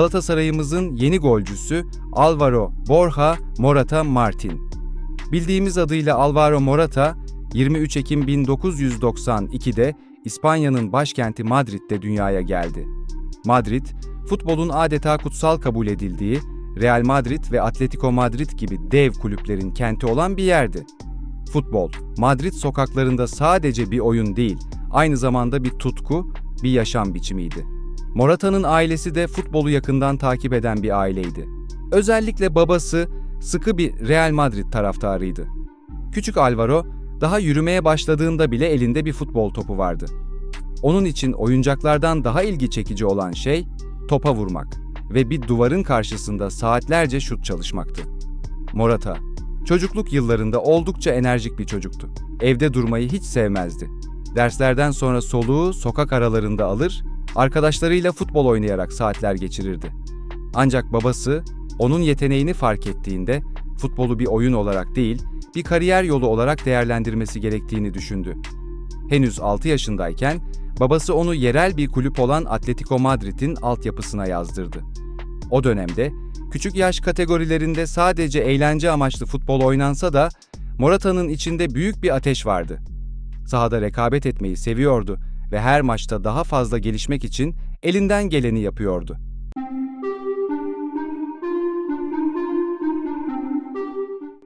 Galatasaray'ımızın yeni golcüsü Alvaro Borja Morata Martin. Bildiğimiz adıyla Alvaro Morata, 23 Ekim 1992'de İspanya'nın başkenti Madrid'de dünyaya geldi. Madrid, futbolun adeta kutsal kabul edildiği, Real Madrid ve Atletico Madrid gibi dev kulüplerin kenti olan bir yerdi. Futbol, Madrid sokaklarında sadece bir oyun değil, aynı zamanda bir tutku, bir yaşam biçimiydi. Morata'nın ailesi de futbolu yakından takip eden bir aileydi. Özellikle babası sıkı bir Real Madrid taraftarıydı. Küçük Alvaro daha yürümeye başladığında bile elinde bir futbol topu vardı. Onun için oyuncaklardan daha ilgi çekici olan şey topa vurmak ve bir duvarın karşısında saatlerce şut çalışmaktı. Morata, çocukluk yıllarında oldukça enerjik bir çocuktu. Evde durmayı hiç sevmezdi. Derslerden sonra soluğu sokak aralarında alır, arkadaşlarıyla futbol oynayarak saatler geçirirdi. Ancak babası onun yeteneğini fark ettiğinde futbolu bir oyun olarak değil, bir kariyer yolu olarak değerlendirmesi gerektiğini düşündü. Henüz 6 yaşındayken babası onu yerel bir kulüp olan Atletico Madrid'in altyapısına yazdırdı. O dönemde küçük yaş kategorilerinde sadece eğlence amaçlı futbol oynansa da Morata'nın içinde büyük bir ateş vardı. Sahada rekabet etmeyi seviyordu ve her maçta daha fazla gelişmek için elinden geleni yapıyordu.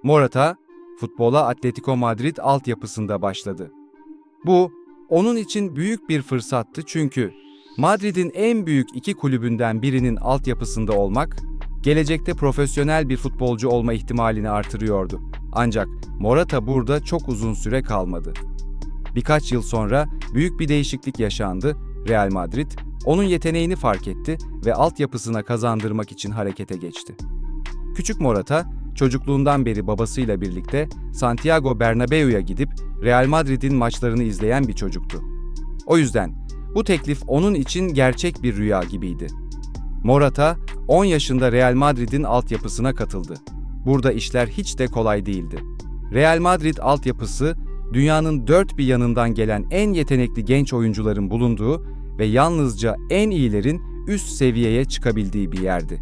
Morata, futbola Atletico Madrid altyapısında başladı. Bu, onun için büyük bir fırsattı çünkü Madrid'in en büyük iki kulübünden birinin altyapısında olmak, gelecekte profesyonel bir futbolcu olma ihtimalini artırıyordu. Ancak Morata burada çok uzun süre kalmadı. Birkaç yıl sonra büyük bir değişiklik yaşandı. Real Madrid onun yeteneğini fark etti ve altyapısına kazandırmak için harekete geçti. Küçük Morata, çocukluğundan beri babasıyla birlikte Santiago Bernabeu'ya gidip Real Madrid'in maçlarını izleyen bir çocuktu. O yüzden bu teklif onun için gerçek bir rüya gibiydi. Morata 10 yaşında Real Madrid'in altyapısına katıldı. Burada işler hiç de kolay değildi. Real Madrid altyapısı dünyanın dört bir yanından gelen en yetenekli genç oyuncuların bulunduğu ve yalnızca en iyilerin üst seviyeye çıkabildiği bir yerdi.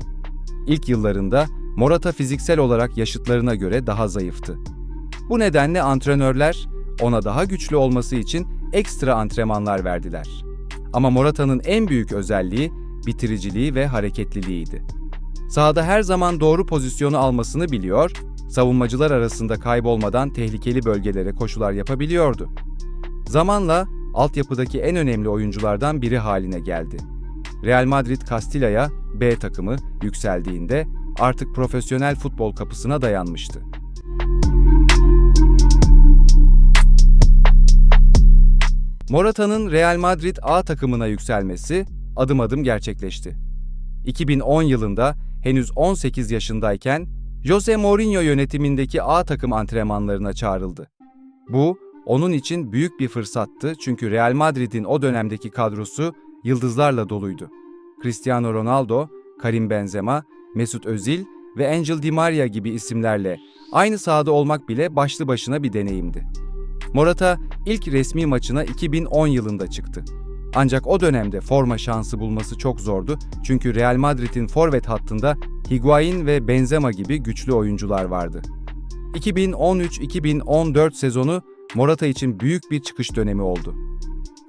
İlk yıllarında Morata fiziksel olarak yaşıtlarına göre daha zayıftı. Bu nedenle antrenörler ona daha güçlü olması için ekstra antrenmanlar verdiler. Ama Morata'nın en büyük özelliği bitiriciliği ve hareketliliğiydi. Sahada her zaman doğru pozisyonu almasını biliyor, savunmacılar arasında kaybolmadan tehlikeli bölgelere koşular yapabiliyordu. Zamanla altyapıdaki en önemli oyunculardan biri haline geldi. Real Madrid Castilla'ya B takımı yükseldiğinde artık profesyonel futbol kapısına dayanmıştı. Morata'nın Real Madrid A takımına yükselmesi adım adım gerçekleşti. 2010 yılında henüz 18 yaşındayken Jose Mourinho yönetimindeki A takım antrenmanlarına çağrıldı. Bu onun için büyük bir fırsattı çünkü Real Madrid'in o dönemdeki kadrosu yıldızlarla doluydu. Cristiano Ronaldo, Karim Benzema, Mesut Özil ve Angel Di Maria gibi isimlerle aynı sahada olmak bile başlı başına bir deneyimdi. Morata ilk resmi maçına 2010 yılında çıktı. Ancak o dönemde forma şansı bulması çok zordu çünkü Real Madrid'in forvet hattında Higuain ve Benzema gibi güçlü oyuncular vardı. 2013-2014 sezonu Morata için büyük bir çıkış dönemi oldu.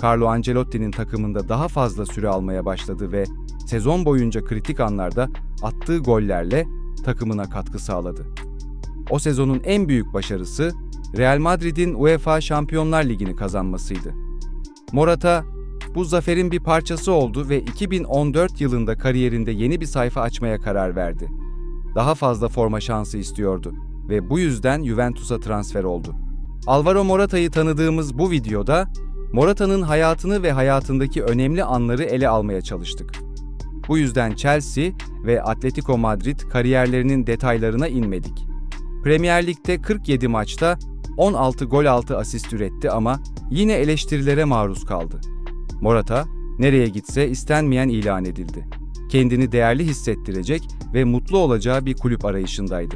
Carlo Ancelotti'nin takımında daha fazla süre almaya başladı ve sezon boyunca kritik anlarda attığı gollerle takımına katkı sağladı. O sezonun en büyük başarısı Real Madrid'in UEFA Şampiyonlar Ligi'ni kazanmasıydı. Morata bu zaferin bir parçası oldu ve 2014 yılında kariyerinde yeni bir sayfa açmaya karar verdi. Daha fazla forma şansı istiyordu ve bu yüzden Juventus'a transfer oldu. Alvaro Morata'yı tanıdığımız bu videoda Morata'nın hayatını ve hayatındaki önemli anları ele almaya çalıştık. Bu yüzden Chelsea ve Atletico Madrid kariyerlerinin detaylarına inmedik. Premier Lig'de 47 maçta 16 gol altı asist üretti ama yine eleştirilere maruz kaldı. Morata, nereye gitse istenmeyen ilan edildi. Kendini değerli hissettirecek ve mutlu olacağı bir kulüp arayışındaydı.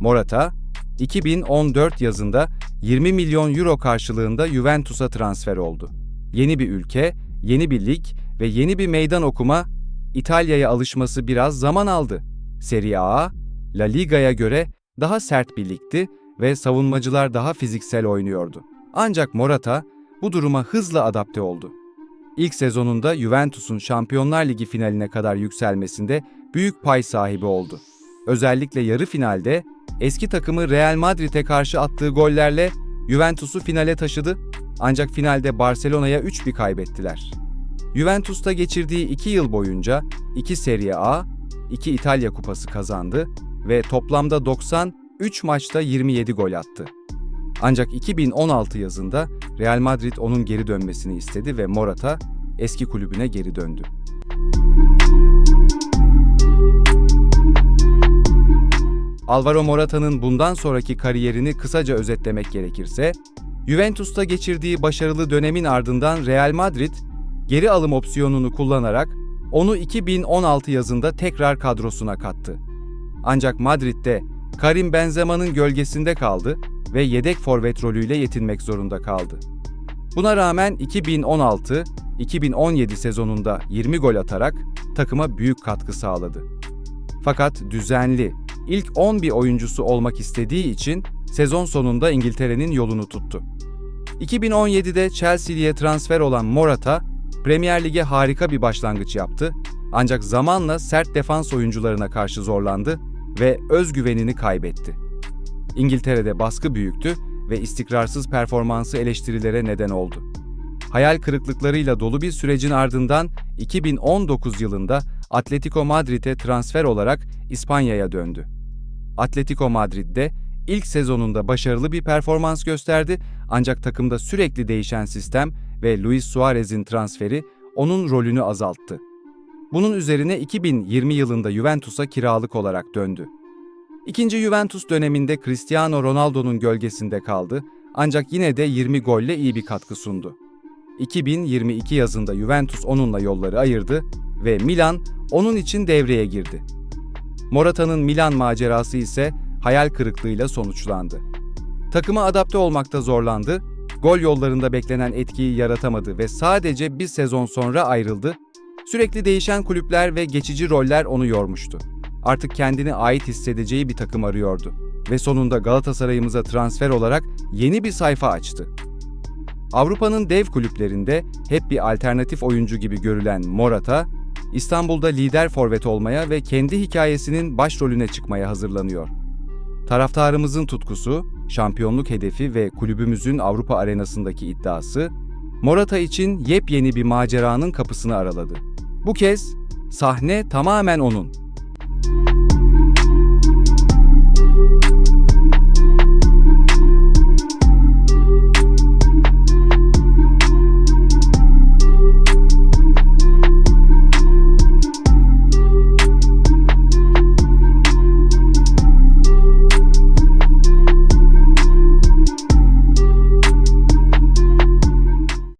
Morata, 2014 yazında 20 milyon euro karşılığında Juventus'a transfer oldu. Yeni bir ülke, yeni bir lig ve yeni bir meydan okuma İtalya'ya alışması biraz zaman aldı. Serie A, La Liga'ya göre daha sert bir ligdi ve savunmacılar daha fiziksel oynuyordu. Ancak Morata bu duruma hızla adapte oldu. İlk sezonunda Juventus'un Şampiyonlar Ligi finaline kadar yükselmesinde büyük pay sahibi oldu. Özellikle yarı finalde eski takımı Real Madrid'e karşı attığı gollerle Juventus'u finale taşıdı ancak finalde Barcelona'ya 3-1 kaybettiler. Juventus'ta geçirdiği 2 yıl boyunca 2 Serie A, 2 İtalya Kupası kazandı ve toplamda 93 maçta 27 gol attı. Ancak 2016 yazında Real Madrid onun geri dönmesini istedi ve Morata eski kulübüne geri döndü. Alvaro Morata'nın bundan sonraki kariyerini kısaca özetlemek gerekirse, Juventus'ta geçirdiği başarılı dönemin ardından Real Madrid, geri alım opsiyonunu kullanarak onu 2016 yazında tekrar kadrosuna kattı. Ancak Madrid'de Karim Benzema'nın gölgesinde kaldı ve yedek forvet rolüyle yetinmek zorunda kaldı. Buna rağmen 2016-2017 sezonunda 20 gol atarak takıma büyük katkı sağladı. Fakat düzenli, ilk 11 oyuncusu olmak istediği için sezon sonunda İngiltere'nin yolunu tuttu. 2017'de Chelsea'ye transfer olan Morata, Premier Lig'e harika bir başlangıç yaptı ancak zamanla sert defans oyuncularına karşı zorlandı ve özgüvenini kaybetti. İngiltere'de baskı büyüktü ve istikrarsız performansı eleştirilere neden oldu. Hayal kırıklıklarıyla dolu bir sürecin ardından 2019 yılında Atletico Madrid'e transfer olarak İspanya'ya döndü. Atletico Madrid'de ilk sezonunda başarılı bir performans gösterdi ancak takımda sürekli değişen sistem ve Luis Suarez'in transferi onun rolünü azalttı. Bunun üzerine 2020 yılında Juventus'a kiralık olarak döndü. İkinci Juventus döneminde Cristiano Ronaldo'nun gölgesinde kaldı ancak yine de 20 golle iyi bir katkı sundu. 2022 yazında Juventus onunla yolları ayırdı ve Milan onun için devreye girdi. Morata'nın Milan macerası ise hayal kırıklığıyla sonuçlandı. Takıma adapte olmakta zorlandı, gol yollarında beklenen etkiyi yaratamadı ve sadece bir sezon sonra ayrıldı. Sürekli değişen kulüpler ve geçici roller onu yormuştu. Artık kendini ait hissedeceği bir takım arıyordu ve sonunda Galatasaray'ımıza transfer olarak yeni bir sayfa açtı. Avrupa'nın dev kulüplerinde hep bir alternatif oyuncu gibi görülen Morata, İstanbul'da lider forvet olmaya ve kendi hikayesinin başrolüne çıkmaya hazırlanıyor. Taraftarımızın tutkusu, şampiyonluk hedefi ve kulübümüzün Avrupa arenasındaki iddiası, Morata için yepyeni bir maceranın kapısını araladı. Bu kez sahne tamamen onun.